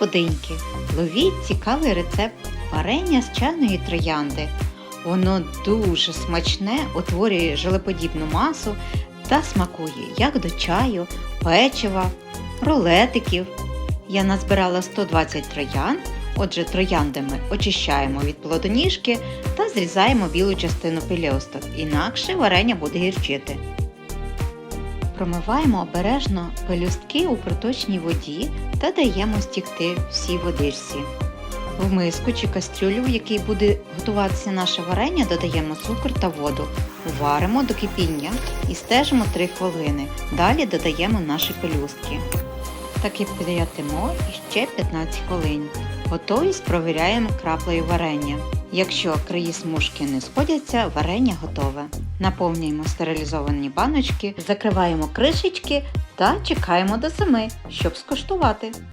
Господиньки, ловіть цікавий рецепт варення з чайної троянди. Воно дуже смачне, утворює желеподібну масу та смакує як до чаю, печива, рулетиків. Я назбирала 120 троянд, отже, троянди ми очищаємо від плодоніжки та зрізаємо білу частину пелюсток, інакше варення буде гірчити. Промиваємо обережно пелюстки у проточній воді та даємо стікти всій водичці. В миску чи кастрюлю, в якій буде готуватися наше варення, додаємо цукор та воду. Варимо до кипіння і стежимо 3 хвилини. Далі додаємо наші пелюстки. Так кип'ятимо ще 15 хвилин. Готовість провіряємо краплею варення. Якщо краї смужки не сходяться, варення готове. Наповнюємо стерилізовані баночки, закриваємо кришечки та чекаємо до зими, щоб скуштувати.